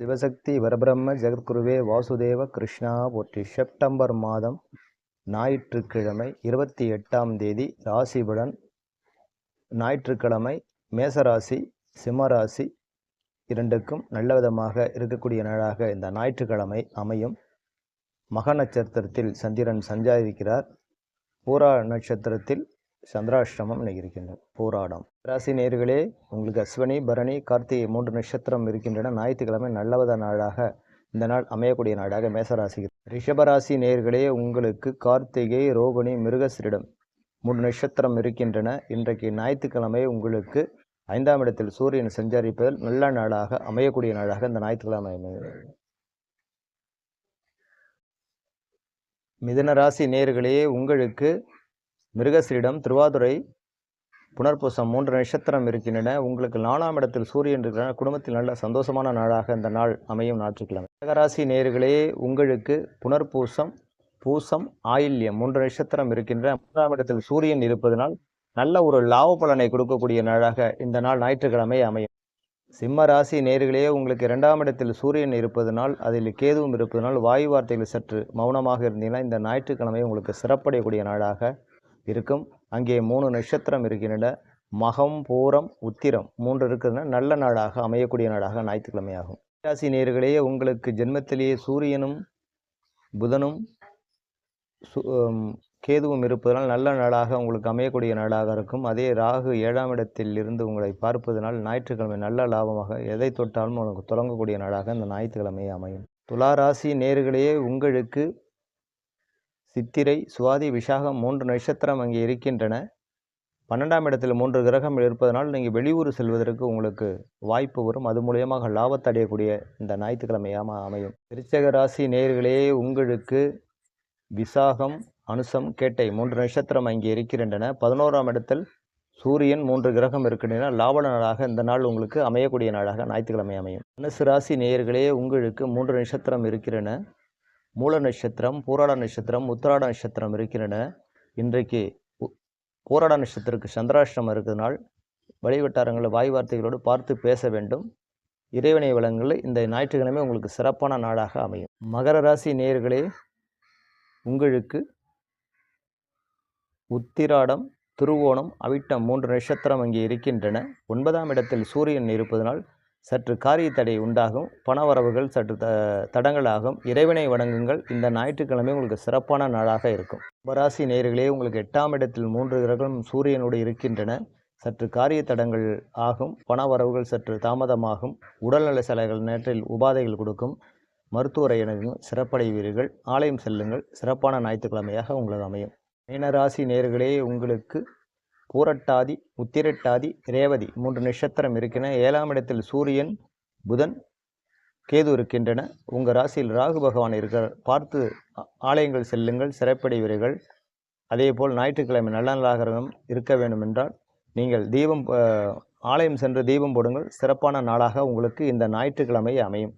சிவசக்தி வரபிரம்ம ஜெகத்குருவே வாசுதேவ கிருஷ்ணா போற்றி. செப்டம்பர் மாதம் ஞாயிற்றுக்கிழமை இருபத்தி எட்டாம் தேதி ராசிபுடன் ஞாயிற்றுக்கிழமை மேசராசி சிம்மராசி இரண்டுக்கும் நல்ல விதமாக இருக்கக்கூடிய நாளாக இந்த ஞாயிற்றுக்கிழமை அமையும். மக நட்சத்திரத்தில் சந்திரன் சஞ்சாரிக்கிறார் பூரா நட்சத்திரத்தில் சந்திராஷ்டிரமம் இருக்கின்றது பூராடம். ராசி நேர்களே உங்களுக்கு அஸ்வினி பரணி கார்த்திகை மூன்று நட்சத்திரம் இருக்கின்றன. ஞாயிற்றுக்கிழமை நல்லவத நாளாக இந்த நாள் அமையக்கூடிய நாடாக மேசராசி. ரிஷபராசி நேர்களே உங்களுக்கு கார்த்திகை ரோகிணி மிருகசிரிடம் மூன்று நட்சத்திரம் இருக்கின்றன. இன்றைக்கு ஞாயிற்றுக்கிழமை உங்களுக்கு ஐந்தாம் இடத்தில் சூரியன் சஞ்சரிப்பதில் நல்ல நாளாக அமையக்கூடிய நாளாக இந்த ஞாயிற்றுக்கிழமை மிதன ராசி நேர்களே உங்களுக்கு மிருகசிரிடம் திருவாதுரை புனர்பூசம் மூன்று நட்சத்திரம் இருக்கின்றன. உங்களுக்கு நாலாம் இடத்தில் சூரியன் இருக்கிற குடும்பத்தில் நல்ல சந்தோஷமான நாளாக இந்த நாள் அமையும் ஞாயிற்றுக்கிழமை. கடகராசி நேர்களே உங்களுக்கு புனர்பூசம் பூசம் ஆயில்யம் மூன்று நட்சத்திரம் இருக்கின்ற மூன்றாம் இடத்தில் சூரியன் இருப்பதனால் நல்ல ஒரு லாப பலனை கொடுக்கக்கூடிய நாளாக இந்த நாள் ஞாயிற்றுக்கிழமை அமையும். சிம்ம ராசி நேர்களே உங்களுக்கு இரண்டாம் இடத்தில் சூரியன் இருப்பதனால் அதில் கேதுவும் இருப்பதனால் வாயு வார்த்தைகள் சற்று மௌனமாக இருந்தீங்கன்னா இந்த ஞாயிற்றுக்கிழமை உங்களுக்கு சிறப்படையக்கூடிய நாளாக இருக்கும். அங்கே மூணு நட்சத்திரம் இருக்கின்றன. மகம் பூரம் உத்திரம். மூன்று இருக்கிறதுனா நல்ல நாடாக அமையக்கூடிய நாடாக ஞாயிற்றுக்கிழமை ஆகும் ராசி நேர்களே உங்களுக்கு ஜென்மத்திலேயே சூரியனும் புதனும் கேதுவும் இருப்பதனால் நல்ல நாளாக உங்களுக்கு அமையக்கூடிய நாளாக இருக்கும். அதே ராகு ஏழாம் இடத்தில் இருந்து உங்களை பார்ப்பதனால் ஞாயிற்றுக்கிழமை நல்ல லாபமாக எதை தொட்டாலும் உங்களுக்கு தொடங்கக்கூடிய நாளாக இந்த ஞாயிற்றுக்கிழமை அமையும். துளாராசி நேர்களே உங்களுக்கு சித்திரை சுவாதி விசாகம் மூன்று நட்சத்திரம் அங்கே இருக்கின்றன. பன்னெண்டாம் இடத்தில் மூன்று கிரகம் இருப்பதனால் நீங்கள் வெளியூர் செல்வதற்கு உங்களுக்கு வாய்ப்பு வரும். அது மூலியமாக லாபத்தை அடையக்கூடிய இந்த ஞாயிற்றுக்கிழமையாக அமையும். திருச்சக ராசி நேர்களே உங்களுக்கு விசாகம் அனுசம் கேட்டை மூன்று நட்சத்திரம் அங்கே இருக்கின்றன. பதினோராம் இடத்தில் சூரியன் மூன்று கிரகம் இருக்கின்றன. லாப நாளாக இந்த நாள் உங்களுக்கு அமையக்கூடிய நாளாக ஞாயிற்றுக்கிழமை அமையும். தனுசு ராசி நேயர்களே உங்களுக்கு மூன்று நட்சத்திரம் இருக்கின்றன. மூல நட்சத்திரம் பூராட நட்சத்திரம் உத்திராட நட்சத்திரம் இருக்கின்றன. இன்றைக்கு பூராட நட்சத்திரத்துக்கு சந்திராஷ்டிரம் இருக்கிறதுனால் வழிவட்டாரங்களில் வாய் வார்த்தைகளோடு பார்த்து பேச வேண்டும். இறைவனை வளங்கள் இந்த ஞாயிற்றுக்கிழமை உங்களுக்கு சிறப்பான நாளாக அமையும். மகர ராசி நேயர்களே உங்களுக்கு உத்திராடம் திருவோணம் அவிட்டம் மூன்று நட்சத்திரம் அங்கே இருக்கின்றன. ஒன்பதாம் இடத்தில் சூரியன் இருப்பதனால் சற்று காரிய தடை உண்டாகும். பணவரவுகள் சற்று த தடங்களாகும். இறைவனை வணங்குங்கள். இந்த ஞாயிற்றுக்கிழமை உங்களுக்கு சிறப்பான நாளாக இருக்கும். கும்பராசி நேர்களே உங்களுக்கு எட்டாம் இடத்தில் மூன்று கிரகம் சூரியனோடு இருக்கின்றன. சற்று காரிய தடங்கள் ஆகும். பணவரவுகள் சற்று தாமதமாகும். உடல்நல செலவுகள் நேற்றில் உபாதைகள் கொடுக்கும். மருத்துவரை எனக்கும் சிறப்படைவீர்கள். ஆலயம் செல்லுங்கள். சிறப்பான ஞாயிற்றுக்கிழமையாக உங்களுக்கு அமையும். மீனராசி நேர்களே உங்களுக்கு பூரட்டாதி உத்திரட்டாதி ரேவதி மூன்று நட்சத்திரம் இருக்கின்றன ஏழாம் இடத்தில் சூரியன் புதன் கேது இருக்கின்றன. உங்கள் ராசியில் ராகு பகவான் இருக்கிறார். பார்த்து ஆலயங்கள் செல்லுங்கள் சிறப்படைவீர்கள் அதே போல் ஞாயிற்றுக்கிழமை நல்ல நாளாகவும் இருக்க வேண்டும் என்றால் நீங்கள் தீபம் ஆலயம் சென்று தீபம் போடுங்கள். சிறப்பான நாளாக உங்களுக்கு இந்த ஞாயிற்றுக்கிழமை அமையும்.